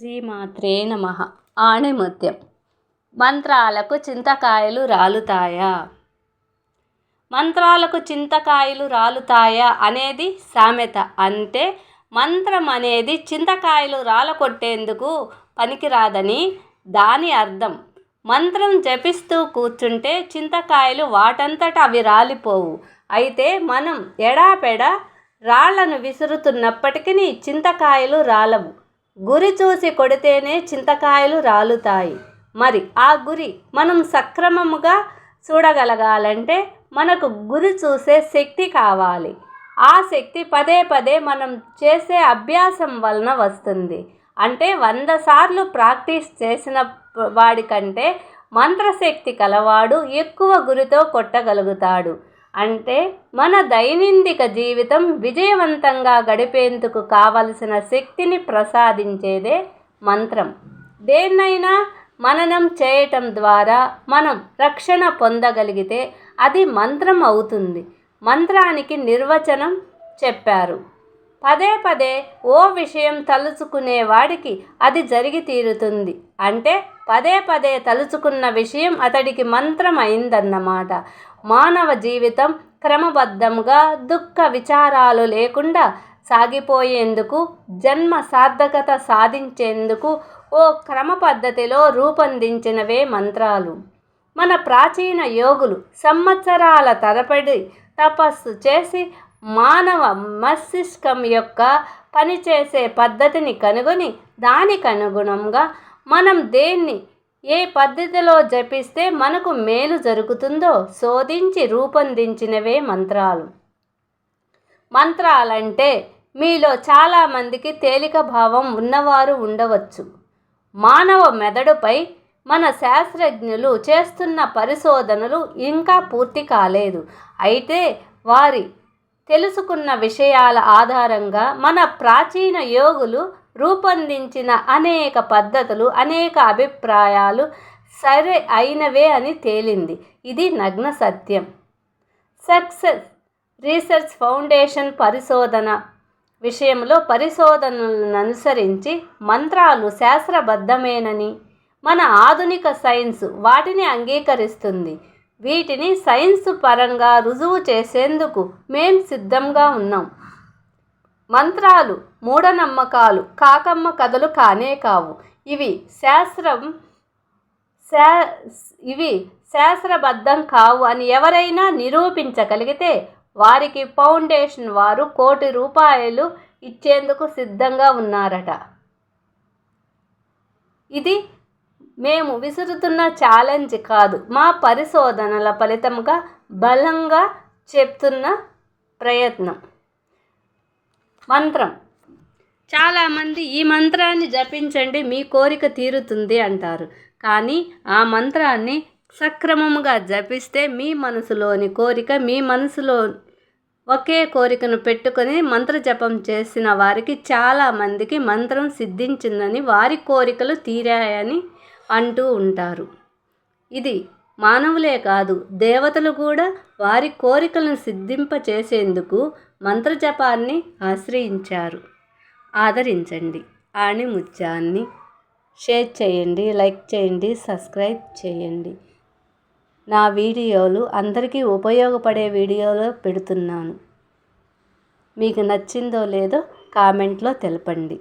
శ్రీమాత్రే నమ. ఆణిముత్యం. మంత్రాలకు చింతకాయలు రాలుతాయా? మంత్రాలకు చింతకాయలు రాలుతాయా అనేది సామెత. అంటే మంత్రం అనేది చింతకాయలు రాలకొట్టేందుకు పనికిరాదని దాని అర్థం. మంత్రం జపిస్తూ కూర్చుంటే చింతకాయలు వాటంతట అవి రాలిపోవు. అయితే మనం ఎడాపెడా రాళ్ళను విసురుతున్నప్పటికీ చింతకాయలు రాలవు. గురి చూసి కొడితేనే చింతకాయలు రాలుతాయి. మరి ఆ గురి మనం సక్రమముగా చూడగలగాలంటే మనకు గురి చూసే శక్తి కావాలి. ఆ శక్తి పదే పదే మనం చేసే అభ్యాసం వలన వస్తుంది. అంటే వంద సార్లు ప్రాక్టీస్ చేసిన వాడికంటే మంత్రశక్తి కలవాడు ఎక్కువ గురితో కొట్టగలుగుతాడు. అంటే మన దైనందిక జీవితం విజయవంతంగా గడిపేందుకు కావలసిన శక్తిని ప్రసాదించేదే మంత్రం. దేన్నైనా మననం చేయటం ద్వారా మనం రక్షణ పొందగలిగితే అది మంత్రం అవుతుంది. మంత్రానికి నిర్వచనం చెప్పారు. పదే పదే ఓ విషయం తలుచుకునేవాడికి అది జరిగి తీరుతుంది. అంటే పదే పదే తలుచుకున్న విషయం అతడికి మంత్రం అయిందన్నమాట. మానవ జీవితం క్రమబద్ధంగా దుఃఖ విచారాలు లేకుండా సాగిపోయేందుకు జన్మ సార్థకత సాధించేందుకు ఓ క్రమ పద్ధతిలో రూపొందించినవే మంత్రాలు. మన ప్రాచీన యోగులు సంవత్సరాల తరబడి తపస్సు చేసి మానవ మస్తిష్కం యొక్క పనిచేసే పద్ధతిని కనుగొని దానికి అనుగుణంగా మనం దేన్ని ఏ పద్ధతిలో జపిస్తే మనకు మేలు జరుగుతుందో శోధించి రూపొందించినవే మంత్రాలు. మంత్రాలంటే మీలో చాలామందికి తేలిక భావం ఉన్నవారు ఉండవచ్చు. మానవ మెదడుపై మన శాస్త్రజ్ఞులు చేస్తున్న పరిశోధనలు ఇంకా పూర్తి కాలేదు. అయితే వారి తెలుసుకున్న విషయాల ఆధారంగా మన ప్రాచీన యోగులు రూపొందించిన అనేక పద్ధతులు అనేక అభిప్రాయాలు సరే అయినవే అని తేలింది. ఇది నగ్న సత్యం. సక్సెస్ రీసెర్చ్ ఫౌండేషన్ పరిశోధన విషయంలో పరిశోధనలను అనుసరించి మంత్రాలు శాస్త్రబద్ధమేనని మన ఆధునిక సైన్స్ వాటిని అంగీకరిస్తుంది. వీటిని సైన్స్ పరంగా రుజువు చేసేందుకు మేం సిద్ధంగా ఉన్నాం. మంత్రాలు మూఢనమ్మకాలు కాకమ్మ కథలు కానే కావు. ఇవి శాస్త్రం శా ఇవి శాస్త్రబద్ధం కావు అని ఎవరైనా నిరూపించగలిగితే వారికి ఫౌండేషన్ వారు కోటి రూపాయలు ఇచ్చేందుకు సిద్ధంగా ఉన్నారట. ఇది మేము విసురుతున్న ఛాలెంజ్ కాదు. మా పరిశోధనల ఫలితంగా బలంగా చెప్తున్న ప్రయత్నం. మంత్రం. చాలామంది ఈ మంత్రాన్ని జపించండి మీ కోరిక తీరుతుంది అంటారు. కానీ ఆ మంత్రాన్ని సక్రమముగా జపిస్తే మీ మనసులోని కోరిక మీ మనసులో ఒకే కోరికను పెట్టుకొని మంత్ర జపం చేసిన వారికి చాలామందికి మంత్రం సిద్ధించిందని వారి కోరికలు తీరాయని అంటూ ఉంటారు. ఇది మానవులే కాదు దేవతలు కూడా వారి కోరికలను సిద్ధింపచేసేందుకు మంత్రజపాన్ని ఆశ్రయించారు. ఆదరించండి. ఆణిముత్యాన్ని షేర్ చేయండి లైక్ చేయండి సబ్స్క్రైబ్ చేయండి. నా వీడియోలు అందరికీ ఉపయోగపడే వీడియోలో పెడుతున్నాను. మీకు నచ్చిందో లేదో కామెంట్లో తెలపండి.